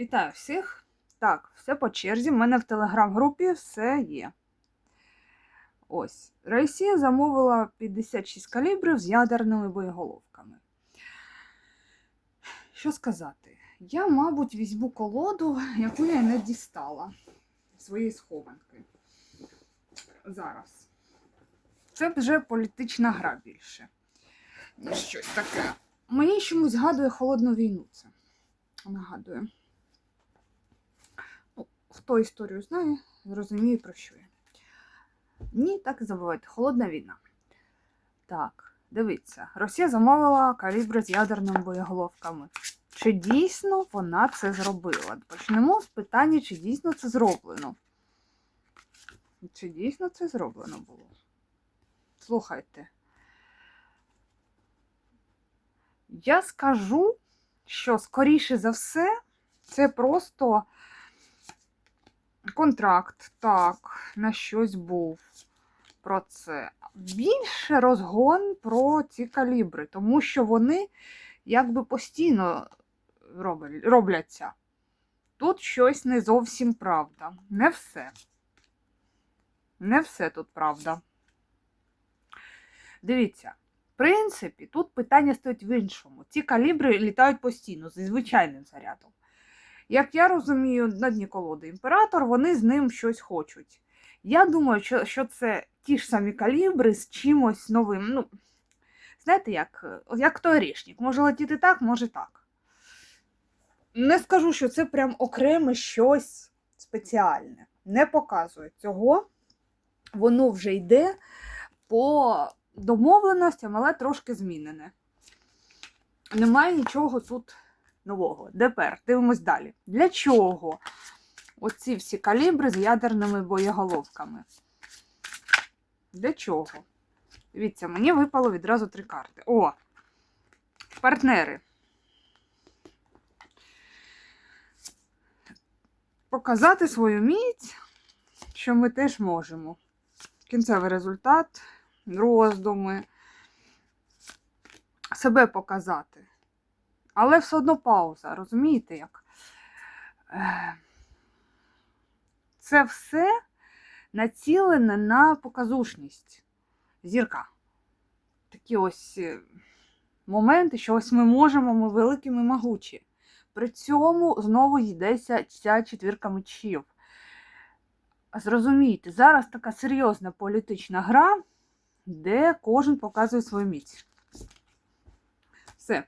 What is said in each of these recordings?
Вітаю всіх. Так, все по черзі. У мене в телеграм-групі все є. Ось. Росія замовила 56 калібрів з ядерними боєголовками. Що сказати? Я, мабуть, візьму колоду, яку я не дістала своєї схованки. Зараз. Це вже політична гра більше, щось таке. Мені чомусь згадує холодну війну. Це нагадує. Хто історію знає, зрозуміє про що я. Ні, так і забувайте. Холодна війна. Так, дивіться, Росія замовила калібри з ядерними боєголовками. Чи дійсно вона це зробила? Почнемо з питання, чи дійсно це зроблено. Чи дійсно це зроблено було? Слухайте. Я скажу, що скоріше за все, це просто контракт, так, на щось був про це. Більше розгон про ці калібри, тому що вони якби постійно робляться. Тут щось не зовсім правда. Не все. Не все тут правда. Дивіться, в принципі, тут питання стоїть в іншому. Ці калібри літають постійно зі звичайним зарядом. Як я розумію, на дні колоди імператор, вони з ним щось хочуть. Я думаю, що, це ті ж самі калібри з чимось новим. Ну, знаєте, як, як той орішник. Може летіти так, може так. Не скажу, що це прям окреме щось спеціальне. Не показує цього. Воно вже йде по домовленостям, але трошки змінене. Немає нічого тут нового. Тепер дивимось далі. Для чого оці всі калібри з ядерними боєголовками? Для чого? Дивіться, мені випало відразу три карти. О! Партнери. Показати свою міць, що ми теж можемо. Кінцевий результат, роздуми, себе показати. Але все одно пауза, розумієте як? Це все націлене на показушність зірка. Такі ось е, моменти, що ось ми можемо, ми великі, ми могучі. При цьому знову йдеться ця четвірка мечів. Зрозумійте, зараз така серйозна політична гра, де кожен показує свою міць. Все.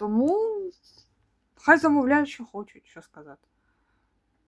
Тому хай замовляють, що хочуть, що сказати.